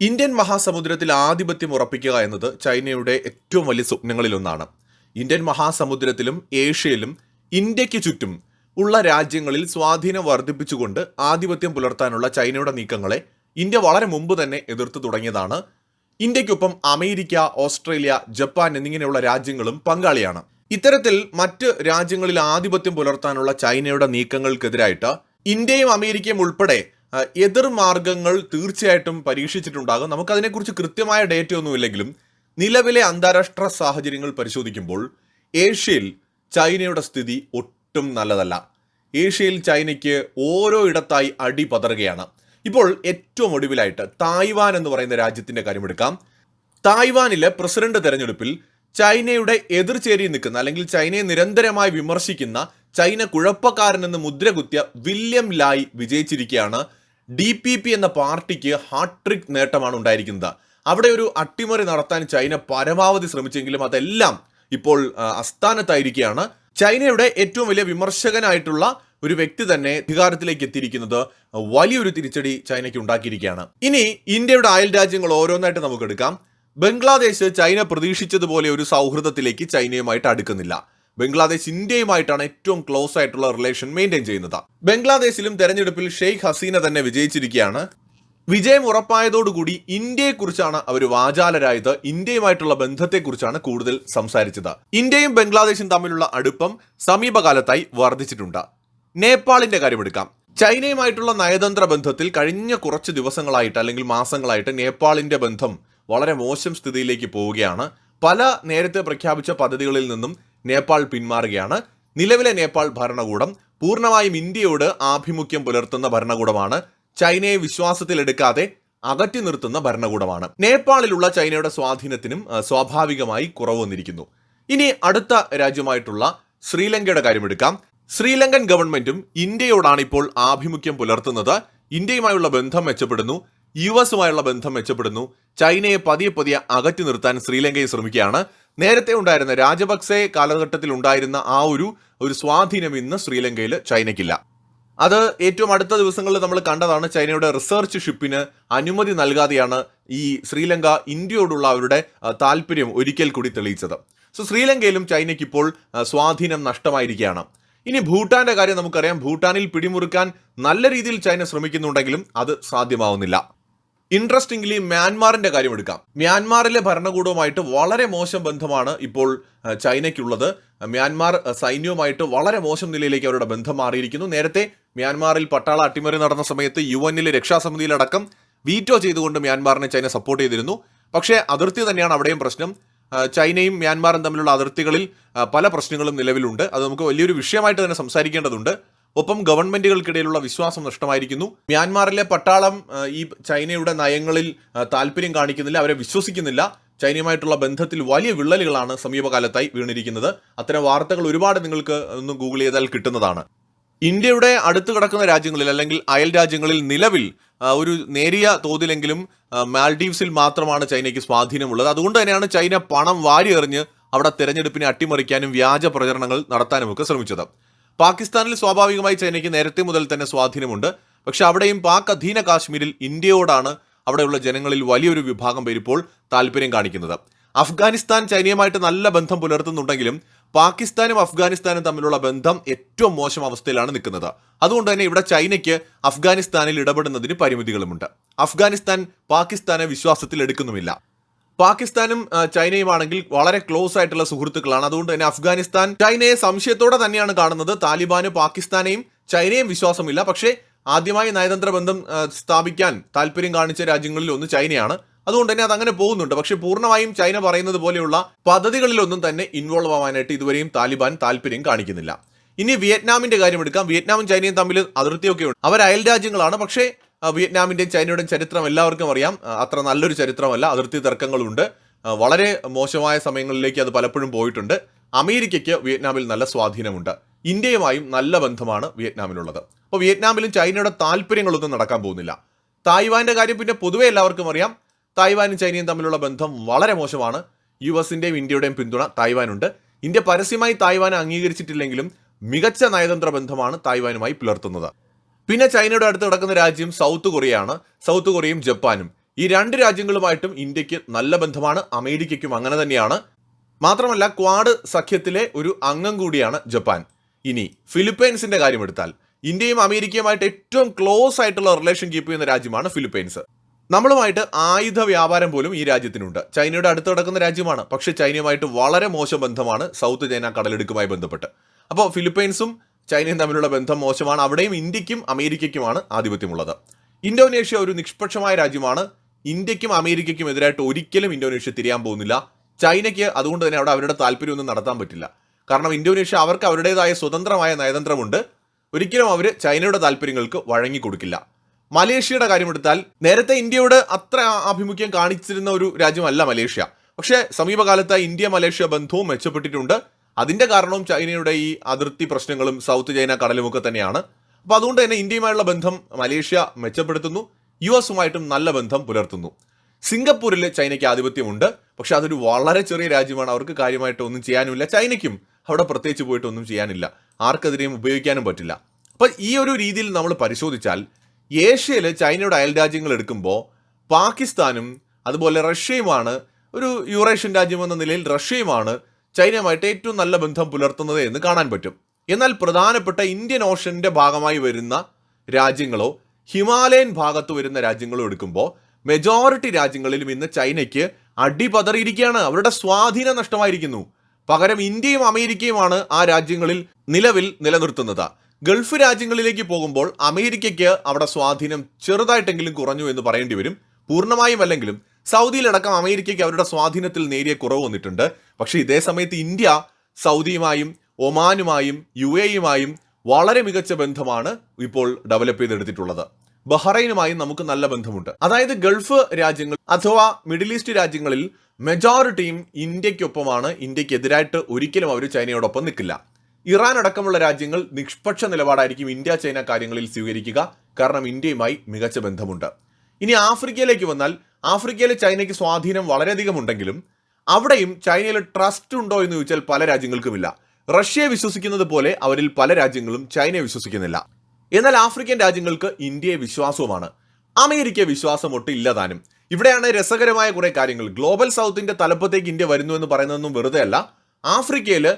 Indian മഹാസമുദ്രത്തിൽ ആധിപത്യം ഉറപ്പിക്കുക എന്നത് ചൈനയുടെ ഏറ്റവും വലിയ സ്വപ്നങ്ങളിലൊന്നാണ്. ഇന്ത്യൻ മഹാസമുദ്രത്തിലും ഏഷ്യയിലും ഇന്ത്യയ്ക്ക് ചുറ്റും ഉള്ള രാജ്യങ്ങളിൽ സ്വാധീനം വർദ്ധിപ്പിച്ചുകൊണ്ട് ആധിപത്യം പുലർത്താനുള്ള ചൈനയുടെ നീക്കങ്ങളെ ഇന്ത്യ വളരെ മുമ്പ് തന്നെ എതിർത്തു തുടങ്ങിയതാണ്. ഇന്ത്യക്കൊപ്പം അമേരിക്ക ഓസ്ട്രേലിയ ജപ്പാൻ എന്നിങ്ങനെയുള്ള രാജ്യങ്ങളും പങ്കാളിയാണ്. ഇത്തരത്തിൽ മറ്റ് രാജ്യങ്ങളിൽ ആധിപത്യം പുലർത്താനുള്ള ചൈനയുടെ നീക്കങ്ങൾക്കെതിരായിട്ട് ഇന്ത്യയും അമേരിക്കയും ഉൾപ്പെടെ ആ, എതിർ മാർഗങ്ങൾ തീർച്ചയായിട്ടും പരീക്ഷിച്ചിട്ടുണ്ടാകും. നമുക്കതിനെക്കുറിച്ച് കൃത്യമായ ഡേറ്റ ഒന്നുമില്ലെങ്കിലും നിലവിലെ അന്താരാഷ്ട്ര സാഹചര്യങ്ങൾ പരിശോധിക്കുമ്പോൾ ഏഷ്യയിൽ ചൈനയുടെ സ്ഥിതി ഒട്ടും നല്ലതല്ല. ഏഷ്യയിൽ ചൈനയ്ക്ക് ഓരോ ഇടത്തായി അടി പതറുകയാണ്. ഇപ്പോൾ ഏറ്റവും ഒടുവിലായിട്ട് തായ്വാൻ എന്ന് പറയുന്ന രാജ്യത്തിന്റെ കാര്യമെടുക്കാം തായ്വാനിലെ പ്രസിഡന്റ് തെരഞ്ഞെടുപ്പിൽ ചൈനയുടെ എതിർചേരി നിൽക്കുന്ന അല്ലെങ്കിൽ ചൈനയെ നിരന്തരമായി വിമർശിക്കുന്ന ചൈന കുഴപ്പക്കാരനെന്ന് മുദ്രകുത്തിയ വില്യം ലായ് വിജയിച്ചിരിക്കുകയാണ് ഡി പി പി എന്ന പാർട്ടിക്ക് ഹാട്രിക് നേട്ടമാണ് ഉണ്ടായിരിക്കുന്നത്. അവിടെ ഒരു അട്ടിമറി നടത്താൻ ചൈന പരമാവധി ശ്രമിച്ചെങ്കിലും അതെല്ലാം ഇപ്പോൾ അസ്ഥാനത്തായിരിക്കുകയാണ്. ചൈനയുടെ ഏറ്റവും വലിയ വിമർശകനായിട്ടുള്ള ഒരു വ്യക്തി തന്നെ അധികാരത്തിലേക്ക് എത്തിയിരിക്കുന്നത് വലിയൊരു തിരിച്ചടി ചൈനയ്ക്ക് ഉണ്ടാക്കിയിരിക്കുകയാണ്. ഇനി ഇന്ത്യയുടെ അയൽ രാജ്യങ്ങൾ ഓരോന്നായിട്ട് നമുക്ക് എടുക്കാം. ബംഗ്ലാദേശ് ചൈന പ്രതീക്ഷിച്ചതുപോലെ ഒരു സൗഹൃദത്തിലേക്ക് ചൈനയുമായിട്ട് അടുക്കുന്നില്ല. ബംഗ്ലാദേശ് ഇന്ത്യയുമായിട്ടാണ് ഏറ്റവും ക്ലോസ് ആയിട്ടുള്ള റിലേഷൻ മെയിന്റെയിൻ ചെയ്യുന്നത്. ബംഗ്ലാദേശിലും തെരഞ്ഞെടുപ്പിൽ ഷെയ്ഖ് ഹസീന തന്നെ വിജയിച്ചിരിക്കുകയാണ്. വിജയം ഉറപ്പായതോടുകൂടി ഇന്ത്യയെക്കുറിച്ചാണ് അവർ വാചാലരായത്. ഇന്ത്യയുമായിട്ടുള്ള ബന്ധത്തെക്കുറിച്ചാണ് കൂടുതൽ സംസാരിച്ചത്. ഇന്ത്യയും ബംഗ്ലാദേശും തമ്മിലുള്ള അടുപ്പം സമീപകാലത്തായി വർദ്ധിച്ചിട്ടുണ്ട്. നേപ്പാളിന്റെ കാര്യമെടുക്കാം ചൈനയുമായിട്ടുള്ള നയതന്ത്ര ബന്ധത്തിൽ കഴിഞ്ഞ കുറച്ച് ദിവസങ്ങളായിട്ട് അല്ലെങ്കിൽ മാസങ്ങളായിട്ട് നേപ്പാളിന്റെ ബന്ധം വളരെ മോശം സ്ഥിതിയിലേക്ക് പോവുകയാണ്. പല നേരത്തെ പ്രഖ്യാപിച്ച പദ്ധതികളിൽ നിന്നും നേപ്പാൾ പിന്മാറുകയാണ്. നിലവിലെ നേപ്പാൾ ഭരണകൂടം പൂർണമായും ഇന്ത്യയോട് ആഭിമുഖ്യം പുലർത്തുന്ന ഭരണകൂടമാണ്. ചൈനയെ വിശ്വാസത്തിലെടുക്കാതെ അകറ്റി നിർത്തുന്ന ഭരണകൂടമാണ്. നേപ്പാളിലുള്ള ചൈനയുടെ സ്വാധീനത്തിനും സ്വാഭാവികമായി കുറവ് വന്നിരിക്കുന്നു. ഇനി അടുത്ത രാജ്യമായിട്ടുള്ള ശ്രീലങ്കയുടെ കാര്യമെടുക്കാം ശ്രീലങ്കൻ ഗവൺമെന്റും ഇന്ത്യയോടാണ് ഇപ്പോൾ ആഭിമുഖ്യം പുലർത്തുന്നത്. ഇന്ത്യയുമായുള്ള ബന്ധം മെച്ചപ്പെടുന്നു. യു എസുമായുള്ള ബന്ധം മെച്ചപ്പെടുന്നു. ചൈനയെ പതിയെ പതിയെ അകറ്റി നിർത്താൻ ശ്രീലങ്കയെ ശ്രമിക്കുകയാണ്. നേരത്തെ ഉണ്ടായിരുന്ന രാജപക്സെ കാലഘട്ടത്തിൽ ഉണ്ടായിരുന്ന ആ ഒരു ഒരു സ്വാധീനം ഇന്ന് ശ്രീലങ്കയിൽ ചൈനയ്ക്കില്ല. അത് ഏറ്റവും അടുത്ത ദിവസങ്ങളിൽ നമ്മൾ കണ്ടതാണ് ചൈനയുടെ റിസർച്ച് ഷിപ്പിന് അനുമതി നൽകാതെയാണ് ഈ ശ്രീലങ്ക ഇന്ത്യയോടുള്ള അവരുടെ താല്പര്യം ഒരിക്കൽ കൂടി തെളിയിച്ചത്. സോ ശ്രീലങ്കയിലും ചൈനയ്ക്ക് ഇപ്പോൾ സ്വാധീനം നഷ്ടമായിരിക്കുകയാണ്. ഇനി ഭൂട്ടാന്റെ കാര്യം നമുക്കറിയാം. ഭൂട്ടാനിൽ പിടിമുറുക്കാൻ നല്ല രീതിയിൽ ചൈന ശ്രമിക്കുന്നുണ്ടെങ്കിലും അത് സാധ്യമാവുന്നില്ല. ഇൻട്രസ്റ്റിംഗ്ലി മ്യാൻമാറിന്റെ കാര്യം എടുക്കാം. മ്യാൻമാറിലെ ഭരണകൂടവുമായിട്ട് വളരെ മോശം ബന്ധമാണ് ഇപ്പോൾ ചൈനയ്ക്കുള്ളത്. മ്യാൻമാർ സൈന്യവുമായിട്ട് വളരെ മോശം നിലയിലേക്ക് അവരുടെ ബന്ധം മാറിയിരിക്കുന്നു. നേരത്തെ മ്യാൻമാറിൽ പട്ടാള അട്ടിമറി നടന്ന സമയത്ത് യു എന്നിലെ രക്ഷാസമിതിയിലടക്കം വീറ്റോ ചെയ്തുകൊണ്ട് മ്യാൻമാറിനെ ചൈന സപ്പോർട്ട് ചെയ്തിരുന്നു. പക്ഷേ അതിർത്തി തന്നെയാണ് അവിടെയും പ്രശ്നം. ചൈനയും മ്യാൻമാറും തമ്മിലുള്ള അതിർത്തികളിൽ പല പ്രശ്നങ്ങളും നിലവിലുണ്ട്. അത് നമുക്ക് വലിയൊരു വിഷയമായിട്ട് തന്നെ സംസാരിക്കേണ്ടതുണ്ട്. ഒപ്പം ഗവൺമെന്റുകൾക്കിടയിലുള്ള വിശ്വാസം നഷ്ടമായിരിക്കുന്നു. മ്യാൻമാറിലെ പട്ടാളം ഈ ചൈനയുടെ നയങ്ങളിൽ താല്പര്യം കാണിക്കുന്നില്ല അവരെ വിശ്വസിക്കുന്നില്ല. ചൈനയുമായിട്ടുള്ള ബന്ധത്തിൽ വലിയ വിള്ളലുകളാണ് സമീപകാലത്തായി വീണിരിക്കുന്നത്. അത്തരം വാർത്തകൾ ഒരുപാട് നിങ്ങൾക്ക് ഒന്ന് ഗൂഗിൾ ചെയ്താൽ കിട്ടുന്നതാണ്. ഇന്ത്യയുടെ അടുത്ത് കിടക്കുന്ന രാജ്യങ്ങളിൽ അല്ലെങ്കിൽ അയൽ രാജ്യങ്ങളിൽ നിലവിൽ ഒരു നേരിയ തോതിലെങ്കിലും മാൽഡീവ്സിൽ മാത്രമാണ് ചൈനയ്ക്ക് സ്വാധീനമുള്ളത്. അതുകൊണ്ട് തന്നെയാണ് ചൈന പണം വാരി എറിഞ്ഞ് അവിടെ തെരഞ്ഞെടുപ്പിനെ അട്ടിമറിക്കാനും വ്യാജ പ്രചരണങ്ങൾ നടത്താനുമൊക്കെ ശ്രമിച്ചത്. പാകിസ്ഥാനിൽ സ്വാഭാവികമായി ചൈനയ്ക്ക് നേരത്തെ മുതൽ തന്നെ സ്വാധീനമുണ്ട്. പക്ഷെ അവിടെയും പാക് അധീന കാശ്മീരിൽ ഇന്ത്യയോടാണ് അവിടെയുള്ള ജനങ്ങളിൽ വലിയൊരു വിഭാഗം പേരിപ്പോൾ താല്പര്യം കാണിക്കുന്നത്. അഫ്ഗാനിസ്ഥാൻ ചൈനയുമായിട്ട് നല്ല ബന്ധം പുലർത്തുന്നുണ്ടെങ്കിലും പാകിസ്ഥാനും അഫ്ഗാനിസ്ഥാനും തമ്മിലുള്ള ബന്ധം ഏറ്റവും മോശം അവസ്ഥയിലാണ് നിൽക്കുന്നത്. അതുകൊണ്ട് തന്നെ ഇവിടെ ചൈനയ്ക്ക് അഫ്ഗാനിസ്ഥാനിൽ ഇടപെടുന്നതിന് പരിമിതികളുമുണ്ട്. അഫ്ഗാനിസ്ഥാൻ പാകിസ്ഥാനെ വിശ്വാസത്തിൽ എടുക്കുന്നുമില്ല. പാകിസ്ഥാനും ചൈനയും ആണെങ്കിൽ വളരെ ക്ലോസ് ആയിട്ടുള്ള സുഹൃത്തുക്കളാണ്. അതുകൊണ്ട് തന്നെ അഫ്ഗാനിസ്ഥാൻ ചൈനയെ സംശയത്തോടെ തന്നെയാണ് കാണുന്നത്. താലിബാന് പാകിസ്ഥാനെയും ചൈനയും വിശ്വാസമില്ല. പക്ഷേ ആദ്യമായി നയതന്ത്ര ബന്ധം സ്ഥാപിക്കാൻ താല്പര്യം കാണിച്ച രാജ്യങ്ങളിൽ ഒന്ന് ചൈനയാണ്. അതുകൊണ്ട് തന്നെ അതങ്ങനെ പോകുന്നുണ്ട്. പക്ഷെ പൂർണമായും ചൈന പറയുന്നത് പോലെയുള്ള പദ്ധതികളിലൊന്നും തന്നെ ഇൻവോൾവ് ആവാനായിട്ട് ഇതുവരെയും താലിബാൻ താല്പര്യം കാണിക്കുന്നില്ല. ഇനി വിയറ്റ്നാമിന്റെ കാര്യം എടുക്കാം. വിയറ്റ്നാമും ചൈനയും തമ്മിൽ അതിർത്തിയൊക്കെ ഉണ്ട് അവർ അയൽ രാജ്യങ്ങളാണ്. പക്ഷേ ആ, വിയറ്റ്നാമിന്റെയും ചൈനയുടെയും ചരിത്രം എല്ലാവർക്കും അറിയാം. അത്ര നല്ലൊരു ചരിത്രമല്ല. അതിർത്തി തർക്കങ്ങളുണ്ട്. വളരെ മോശമായ സമയങ്ങളിലേക്ക് അത് പലപ്പോഴും പോയിട്ടുണ്ട്. അമേരിക്കയ്ക്ക് വിയറ്റ്നാമിൽ നല്ല സ്വാധീനമുണ്ട്. ഇന്ത്യയുമായും നല്ല ബന്ധമാണ് വിയറ്റ്നാമിനുള്ളത് അപ്പോൾ വിയറ്റ്നാമിലും ചൈനയുടെ താല്പര്യങ്ങളൊന്നും നടക്കാൻ പോകുന്നില്ല. തായ്വാന്റെ കാര്യം പിന്നെ പൊതുവെ എല്ലാവർക്കും അറിയാം. തായ്വാനും ചൈനയും തമ്മിലുള്ള ബന്ധം വളരെ മോശമാണ്. യു എസിന്റെയും ഇന്ത്യയുടെയും പിന്തുണ തായ്വാനുണ്ട്. ഇന്ത്യ പരസ്യമായി തായ്വാനെ അംഗീകരിച്ചിട്ടില്ലെങ്കിലും മികച്ച നയതന്ത്ര ബന്ധമാണ് തായ്വാനുമായി പുലർത്തുന്നത്. പിന്നെ ചൈനയുടെ അടുത്ത് കിടക്കുന്ന രാജ്യം സൗത്ത് കൊറിയയാണ്. സൗത്ത് കൊറിയയും ജപ്പാനും. ഈ രണ്ട് രാജ്യങ്ങളുമായിട്ടും ഇന്ത്യയ്ക്ക് നല്ല ബന്ധമാണ്. അമേരിക്കയ്ക്കും അങ്ങനെ തന്നെയാണ്. മാത്രമല്ല ക്വാഡ് സഖ്യത്തിലെ ഒരു അംഗം കൂടിയാണ് ജപ്പാൻ. ഇനി ഫിലിപ്പൈൻസിന്റെ കാര്യമെടുത്താൽ ഇന്ത്യയും അമേരിക്കയുമായിട്ട് ഏറ്റവും ക്ലോസ് ആയിട്ടുള്ള റിലേഷൻ കീപ്പ് ചെയ്യുന്ന രാജ്യമാണ് ഫിലിപ്പൈൻസ്. നമ്മളുമായിട്ട് ആയുധ വ്യാപാരം പോലും ഈ രാജ്യത്തിനുണ്ട്. ചൈനയുടെ അടുത്ത് കിടക്കുന്ന രാജ്യമാണ്. പക്ഷേ ചൈനയുമായിട്ട് വളരെ മോശം ബന്ധമാണ് സൗത്ത് ചൈന കടലെടുക്കുമായി ബന്ധപ്പെട്ട്. അപ്പോൾ ഫിലിപ്പൈൻസും ചൈനയും തമ്മിലുള്ള ബന്ധം മോശമാണ്. അവിടെയും ഇന്ത്യക്കും അമേരിക്കയ്ക്കുമാണ് ആധിപത്യമുള്ളത്. ഇന്തോനേഷ്യ ഒരു നിഷ്പക്ഷമായ രാജ്യമാണ്. ഇന്ത്യക്കും അമേരിക്കയ്ക്കും എതിരായിട്ട് ഒരിക്കലും ഇന്തോനേഷ്യ തിരിയാൻ പോകുന്നില്ല. ചൈനയ്ക്ക് അതുകൊണ്ട് തന്നെ അവിടെ അവരുടെ താല്പര്യമൊന്നും നടത്താൻ പറ്റില്ല. കാരണം ഇന്തോനേഷ്യ അവർക്ക് അവരുടേതായ സ്വതന്ത്രമായ നയതന്ത്രമുണ്ട്. ഒരിക്കലും അവർ ചൈനയുടെ താല്പര്യങ്ങൾക്ക് വഴങ്ങിക്കൊടുക്കില്ല മലേഷ്യയുടെ കാര്യമെടുത്താൽ നേരത്തെ ഇന്ത്യയോട് അത്ര ആഭിമുഖ്യം കാണിച്ചിരുന്ന ഒരു രാജ്യമല്ല മലേഷ്യ. പക്ഷേ സമീപകാലത്ത് ഇന്ത്യ മലേഷ്യ ബന്ധവും മെച്ചപ്പെട്ടിട്ടുണ്ട്. അതിന്റെ കാരണവും ചൈനയുടെ ഈ അതിർത്തി പ്രശ്നങ്ങളും സൗത്ത് ചൈന കടലുമൊക്കെ തന്നെയാണ്. അപ്പോൾ അതുകൊണ്ട് തന്നെ ഇന്ത്യയുമായുള്ള ബന്ധം മലേഷ്യ മെച്ചപ്പെടുത്തുന്നു. യു എസുമായിട്ടും നല്ല ബന്ധം പുലർത്തുന്നു. സിംഗപ്പൂരിൽ ചൈനയ്ക്ക് ആധിപത്യമുണ്ട്. പക്ഷെ അതൊരു വളരെ ചെറിയ രാജ്യമാണ്. അവർക്ക് കാര്യമായിട്ട് ഒന്നും ചെയ്യാനുമില്ല. ചൈനയ്ക്കും അവിടെ പ്രത്യേകിച്ച് പോയിട്ട് ഒന്നും ചെയ്യാനില്ല. ആർക്കെതിരെയും ഉപയോഗിക്കാനും പറ്റില്ല. അപ്പോൾ ഈ ഒരു രീതിയിൽ നമ്മൾ പരിശോധിച്ചാൽ ഏഷ്യയിൽ ചൈനയുടെ അയൽ രാജ്യങ്ങൾ എടുക്കുമ്പോൾ പാകിസ്ഥാനും അതുപോലെ റഷ്യയുമാണ് ഒരു യൂറേഷ്യൻ രാജ്യമെന്ന നിലയിൽ റഷ്യയുമാണ് ചൈനയുമായിട്ട് ഏറ്റവും നല്ല ബന്ധം പുലർത്തുന്നത് എന്ന് കാണാൻ പറ്റും. എന്നാൽ പ്രധാനപ്പെട്ട ഇന്ത്യൻ ഓഷന്റെ ഭാഗമായി വരുന്ന രാജ്യങ്ങളോ ഹിമാലയൻ ഭാഗത്ത് വരുന്ന രാജ്യങ്ങളോ എടുക്കുമ്പോൾ മെജോറിറ്റി രാജ്യങ്ങളിലും ഇന്ന് ചൈനയ്ക്ക് അടിപതറിയിരിക്കുകയാണ്. അവരുടെ സ്വാധീനം നഷ്ടമായിരിക്കുന്നു. പകരം ഇന്ത്യയും അമേരിക്കയുമാണ് ആ രാജ്യങ്ങളിൽ നിലവിൽ നിലനിർത്തുന്നത്. ഗൾഫ് രാജ്യങ്ങളിലേക്ക് പോകുമ്പോൾ അമേരിക്കയ്ക്ക് അവിടെ സ്വാധീനം ചെറുതായിട്ടെങ്കിലും കുറഞ്ഞു എന്ന് പറയേണ്ടി വരും. പൂർണമായും അല്ലെങ്കിലും സൗദിയിലടക്കം അമേരിക്കയ്ക്ക് അവരുടെ സ്വാധീനത്തിൽ നേരിയ കുറവ് വന്നിട്ടുണ്ട്. പക്ഷേ ഇതേ സമയത്ത് ഇന്ത്യ സൗദിയുമായും ഒമാനുമായും യു എയുമായും വളരെ മികച്ച ബന്ധമാണ് ഇപ്പോൾ ഡെവലപ്പ് ചെയ്തെടുത്തിട്ടുള്ളത്. ബഹ്റൈനുമായും നമുക്ക് നല്ല ബന്ധമുണ്ട്. അതായത് ഗൾഫ് രാജ്യങ്ങൾ അഥവാ മിഡിൽ ഈസ്റ്റ് രാജ്യങ്ങളിൽ മെജോറിറ്റിയും ഇന്ത്യക്കൊപ്പമാണ്. ഇന്ത്യക്കെതിരായിട്ട് ഒരിക്കലും അവർ ചൈനയോടൊപ്പം നിൽക്കില്ല. ഇറാൻ അടക്കമുള്ള രാജ്യങ്ങൾ നിഷ്പക്ഷ നിലപാടായിരിക്കും ഇന്ത്യ ചൈന കാര്യങ്ങളിൽ സ്വീകരിക്കുക. കാരണം ഇന്ത്യയുമായി മികച്ച ബന്ധമുണ്ട്. ഇനി ആഫ്രിക്കയിലേക്ക് വന്നാൽ ആഫ്രിക്കയിൽ ചൈനയ്ക്ക് സ്വാധീനം വളരെയധികം ഉണ്ടെങ്കിലും അവിടെയും ചൈനയിൽ ട്രസ്റ്റ് ഉണ്ടോ എന്ന് ചോദിച്ചാൽ പല രാജ്യങ്ങൾക്കുമില്ല. റഷ്യയെ വിശ്വസിക്കുന്നത് പോലെ അവരിൽ പല രാജ്യങ്ങളും ചൈനയെ വിശ്വസിക്കുന്നില്ല. എന്നാൽ ആഫ്രിക്കൻ രാജ്യങ്ങൾക്ക് ഇന്ത്യയെ വിശ്വാസവുമാണ്. അമേരിക്ക വിശ്വാസം ഒട്ടും ഇല്ലതാനും ഇവിടെയാണ് രസകരമായ കുറേ കാര്യങ്ങൾ. ഗ്ലോബൽ സൗത്തിന്റെ തലപ്പത്തേക്ക് ഇന്ത്യ വരുന്നു എന്ന് പറയുന്നതൊന്നും വെറുതെ അല്ല. ആഫ്രിക്കയിൽ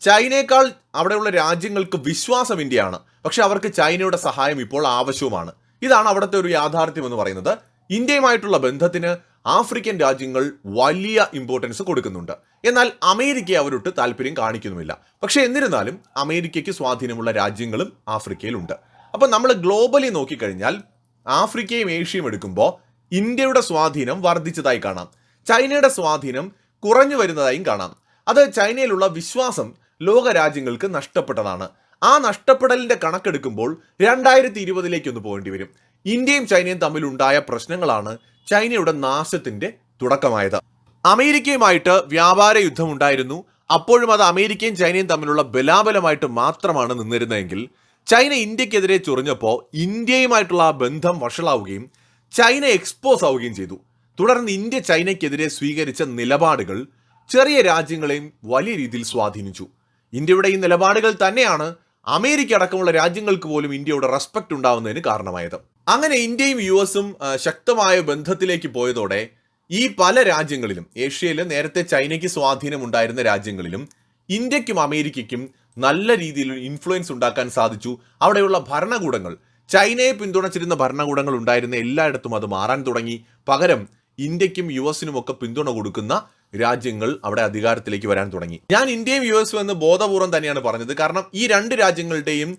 ചൈനയേക്കാൾ അവിടെയുള്ള രാജ്യങ്ങൾക്ക് വിശ്വാസം ഇന്ത്യയാണ്. പക്ഷെ അവർക്ക് ചൈനയുടെ സഹായം ഇപ്പോൾ ആവശ്യവുമാണ്. ഇതാണ് അവിടുത്തെ ഒരു യാഥാർത്ഥ്യം എന്ന് പറയുന്നത്. ഇന്ത്യയുമായിട്ടുള്ള ബന്ധത്തിന് ആഫ്രിക്കൻ രാജ്യങ്ങൾ വലിയ ഇമ്പോർട്ടൻസ് കൊടുക്കുന്നുണ്ട്. എന്നാൽ അമേരിക്ക അവരൊട്ട് താല്പര്യം കാണിക്കുന്നുമില്ല. പക്ഷേ എന്നിരുന്നാലും അമേരിക്കയ്ക്ക് സ്വാധീനമുള്ള രാജ്യങ്ങളും ആഫ്രിക്കയിലുണ്ട്. അപ്പോൾ നമ്മൾ ഗ്ലോബലി നോക്കിക്കഴിഞ്ഞാൽ ആഫ്രിക്കയും ഏഷ്യയും എടുക്കുമ്പോൾ ഇന്ത്യയുടെ സ്വാധീനം വർദ്ധിച്ചതായി കാണാം. ചൈനയുടെ സ്വാധീനം കുറഞ്ഞു വരുന്നതായും കാണാം. അത് ചൈനയിലുള്ള വിശ്വാസം ലോക രാജ്യങ്ങൾക്ക് നഷ്ടപ്പെട്ടതാണ്. ആ നഷ്ടപ്പെടലിന്റെ കണക്കെടുക്കുമ്പോൾ രണ്ടായിരത്തി ഇരുപതിലേക്ക് ഒന്ന് പോകേണ്ടി വരും. ഇന്ത്യയും ചൈനയും തമ്മിലുണ്ടായ പ്രശ്നങ്ങളാണ് ചൈനയുടെ നാശത്തിന്റെ തുടക്കമായത്. അമേരിക്കയുമായിട്ട് വ്യാപാര യുദ്ധമുണ്ടായിരുന്നു. അപ്പോഴും അത് അമേരിക്കയും ചൈനയും തമ്മിലുള്ള ബലാബലമായിട്ട് മാത്രമാണ് നിന്നിരുന്നതെങ്കിൽ ചൈന ഇന്ത്യക്കെതിരെ ചൊറിഞ്ഞപ്പോൾ ഇന്ത്യയുമായിട്ടുള്ള ആ ബന്ധം വഷളാവുകയും ചൈന എക്സ്പോസ് ആവുകയും ചെയ്തു. തുടർന്ന് ഇന്ത്യ ചൈനയ്ക്കെതിരെ സ്വീകരിച്ച നിലപാടുകൾ ചെറിയ രാജ്യങ്ങളെയും വലിയ രീതിയിൽ സ്വാധീനിച്ചു. ഇന്ത്യയുടെ ഈ നിലപാടുകൾ തന്നെയാണ് അമേരിക്ക അടക്കമുള്ള രാജ്യങ്ങൾക്ക് പോലും ഇന്ത്യയുടെ റെസ്പെക്ട് ഉണ്ടാവുന്നതിന് കാരണമായത്. അങ്ങനെ ഇന്ത്യയും യു എസും ശക്തമായ ബന്ധത്തിലേക്ക് പോയതോടെ ഈ പല രാജ്യങ്ങളിലും ഏഷ്യയിൽ നേരത്തെ ചൈനയ്ക്ക് സ്വാധീനം ഉണ്ടായിരുന്ന രാജ്യങ്ങളിലും ഇന്ത്യക്കും അമേരിക്കയ്ക്കും നല്ല രീതിയിൽ ഇൻഫ്ലുവൻസ് ഉണ്ടാക്കാൻ സാധിച്ചു. അവിടെയുള്ള ഭരണകൂടങ്ങൾ ചൈനയെ പിന്തുണച്ചിരുന്ന ഭരണകൂടങ്ങൾ ഉണ്ടായിരുന്ന എല്ലായിടത്തും അത് മാറാൻ തുടങ്ങി. പകരം ഇന്ത്യക്കും യു എസിനുമൊക്കെ പിന്തുണ കൊടുക്കുന്ന രാജ്യങ്ങൾ അവിടെ അധികാരത്തിലേക്ക് വരാൻ തുടങ്ങി. ഞാൻ ഇന്ത്യയും യു എസും എന്ന് ബോധപൂർവം തന്നെയാണ് പറഞ്ഞത്. കാരണം ഈ രണ്ട് രാജ്യങ്ങളുടെയും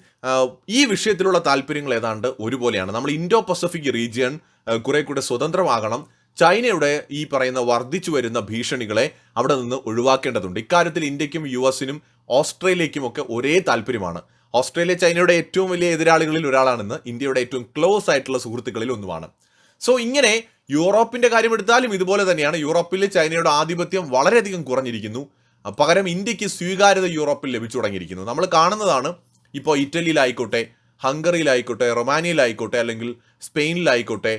ഈ വിഷയത്തിലുള്ള താല്പര്യങ്ങൾ ഏതാണ്ട് ഒരുപോലെയാണ്. നമ്മൾ ഇൻഡോ പസഫിക് റീജിയൻ കുറെ കൂടെ സ്വതന്ത്രമാകണം. ചൈനയുടെ ഈ പറയുന്ന വർദ്ധിച്ചു വരുന്ന ഭീഷണികളെ അവിടെ നിന്ന് ഒഴിവാക്കേണ്ടതുണ്ട്. ഇക്കാര്യത്തിൽ ഇന്ത്യക്കും യു എസിനും ഓസ്ട്രേലിയയ്ക്കും ഒക്കെ ഒരേ താല്പര്യമാണ്. ഓസ്ട്രേലിയ ചൈനയുടെ ഏറ്റവും വലിയ എതിരാളികളിൽ ഒരാളാണെന്ന് ഇന്ത്യയുടെ ഏറ്റവും ക്ലോസ് ആയിട്ടുള്ള സുഹൃത്തുക്കളിൽ ഒന്നുമാണ്. സോ ഇങ്ങനെ യൂറോപ്പിന്റെ കാര്യം എടുത്താലും ഇതുപോലെ തന്നെയാണ്. യൂറോപ്പിൽ ചൈനയുടെ ആധിപത്യം വളരെയധികം കുറഞ്ഞിരിക്കുന്നു. പകരം ഇന്ത്യയ്ക്ക് സ്വീകാര്യത യൂറോപ്പിൽ ലഭിച്ചു തുടങ്ങിയിരിക്കുന്നു. നമ്മൾ കാണുന്നതാണ് ഇപ്പോൾ ഇറ്റലിയിലായിക്കോട്ടെ ഹംഗറിയിലായിക്കോട്ടെ റൊമാനിയയിലായിക്കോട്ടെ അല്ലെങ്കിൽ സ്പെയിനിലായിക്കോട്ടെ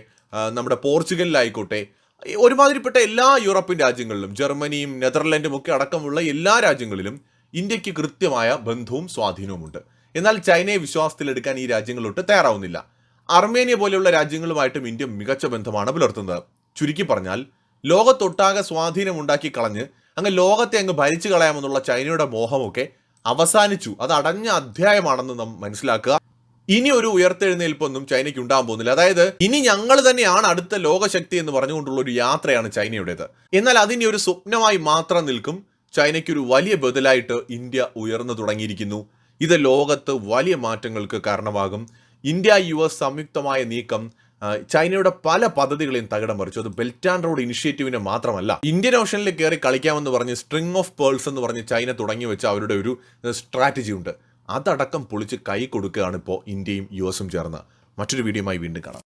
നമ്മുടെ പോർച്ചുഗലിലായിക്കോട്ടെ ഒരുമാതിരിപ്പെട്ട എല്ലാ യൂറോപ്യൻ രാജ്യങ്ങളിലും ജർമ്മനിയും നെതർലൻഡും ഒക്കെ അടക്കമുള്ള എല്ലാ രാജ്യങ്ങളിലും ഇന്ത്യയ്ക്ക് കൃത്യമായ ബന്ധവും സ്വാധീനവുമുണ്ട്. എന്നാൽ ചൈനയെ വിശ്വാസത്തിലെടുക്കാൻ ഈ രാജ്യങ്ങളൊട്ട് തയ്യാറാവുന്നില്ല. അർമേനിയ പോലെയുള്ള രാജ്യങ്ങളുമായിട്ടും ഇന്ത്യ മികച്ച ബന്ധമാണ് പുലർത്തുന്നത്. ചുരുക്കി പറഞ്ഞാൽ ലോകത്തൊട്ടാകെ സ്വാധീനം ഉണ്ടാക്കി കളഞ്ഞ് അങ്ങ് ലോകത്തെ അങ്ങ് ഭരിച്ചു കളയാമെന്നുള്ള ചൈനയുടെ മോഹമൊക്കെ അവസാനിച്ചു. അത് അടഞ്ഞ അധ്യായമാണെന്ന് നാം മനസ്സിലാക്കുക. ഇനി ഒരു ഉയർത്തെഴുന്നേൽപ്പൊന്നും ചൈനയ്ക്ക് ഉണ്ടാകാൻ പോകുന്നില്ല. അതായത് ഇനി ഞങ്ങൾ തന്നെയാണ് അടുത്ത ലോകശക്തി എന്ന് പറഞ്ഞുകൊണ്ടുള്ള ഒരു യാത്രയാണ് ചൈനയുടേത്. എന്നാൽ അതിനി ഒരു സ്വപ്നമായി മാത്രം നിൽക്കും ചൈനയ്ക്കൊരു വലിയ ബദലായിട്ട് ഇന്ത്യ ഉയർന്നു തുടങ്ങിയിരിക്കുന്നു. ഇത് ലോകത്ത് വലിയ മാറ്റങ്ങൾക്ക് കാരണമാകും. ഇന്ത്യ യു എസ് സംയുക്തമായ നീക്കം ചൈനയുടെ പല പദ്ധതികളെയും തകിടം മറിച്ചു. അത് ബെൽറ്റ് ആൻഡ് റോഡ് ഇനിഷ്യേറ്റീവിനെ മാത്രമല്ല ഇന്ത്യൻ ഓഷനിൽ കയറി കളിക്കാമെന്ന് പറഞ്ഞ് സ്ട്രിങ് ഓഫ് പേൾസ് എന്ന് പറഞ്ഞ് ചൈന തുടങ്ങി വെച്ച അവരുടെ ഒരു സ്ട്രാറ്റജി ഉണ്ട്. അതടക്കം പൊളിച്ച് കൈ കൊടുക്കുകയാണ് ഇപ്പോൾ ഇന്ത്യയും യു എസും ചേർന്ന്. മറ്റൊരു വീഡിയോയുമായി വീണ്ടും കാണാം.